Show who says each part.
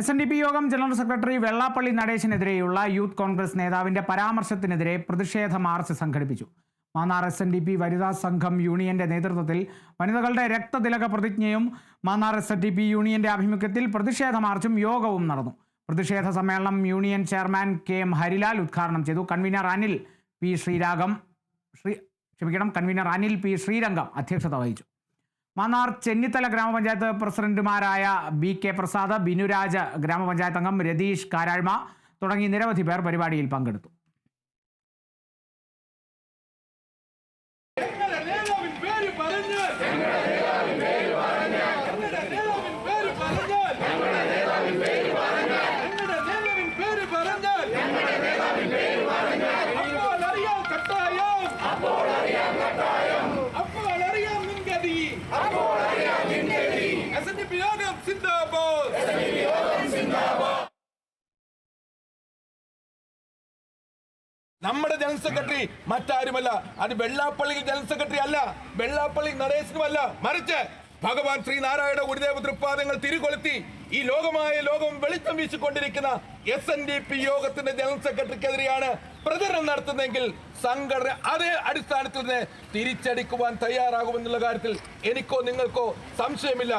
Speaker 1: S N D P യോഗം general secretary Vellappally നടേശനെതിരെയുള്ള youth Congress നേതാവിന്റെ പരാമർശത്തിനെതിരെ പ്രതിഷേധ മാർച്ച് സംഘടിപ്പിച്ചു. Mannar S N D P വനിതാ സംഘം യൂണിയന്റെ നേതൃത്വത്തിൽ വനിതകളുടെ രക്തതിലക പ്രതിജ്ഞയും Mannar S N D P യൂണിയന്റെ ആഭിമുഖ്യത്തിൽ പ്രതിഷേധ മാർച്ചും യോഗവും നടന്നു. പ്രതിഷേധ സമ്മേളനം union chairman K M Harilal ഉദ്ഘാടനം ചെയ്തു. കൺവീനർ അനിൽ പി ശ്രീരാഗം ശ്രീ ക്ഷമിക്കണം കൺവീനർ അനിൽ പി ശ്രീരംഗം അധ്യക്ഷത വഹിച്ചു. മാന്നാർ ചെന്നിത്തല ഗ്രാമപഞ്ചായത്ത് പ്രസിഡന്റുമാരായ ബി കെ പ്രസാദ് ബിനുരാജ് ഗ്രാമപഞ്ചായത്ത് അംഗം രതീഷ് കാരാഴ്മ തുടങ്ങി നിരവധി പേർ പരിപാടിയിൽ പങ്കെടുത്തു.
Speaker 2: യോഗം സിന്ദാബാദ്. നമ്മുടെ ജനറൽ സെക്രട്ടറി മറ്റാരുമല്ല. അത് വെള്ളാപ്പള്ളി ജനറൽ സെക്രട്ടറി അല്ല. വെള്ളാപ്പള്ളി നരേശനുമല്ല മറിച്ച് ഭഗവാൻ ശ്രീനാരായണ ഗുരുദേവ തൃപ്പാദങ്ങൾ തിരികൊളുത്തി ഈ ലോകമായ ലോകം വെളിച്ചം വീശിക്കൊണ്ടിരിക്കുന്ന എസ് എൻ ഡി പി യോഗത്തിന്റെ ജനറൽ സെക്രട്ടറിക്കെതിരെയാണ് പ്രചരണം നടത്തുന്നതെങ്കിൽ സംഘടന അതേ അടിസ്ഥാനത്തിൽ തിരിച്ചടിക്കുവാൻ തയ്യാറാകുമെന്നുള്ള കാര്യത്തിൽ എനിക്കോ നിങ്ങൾക്കോ സംശയമില്ല.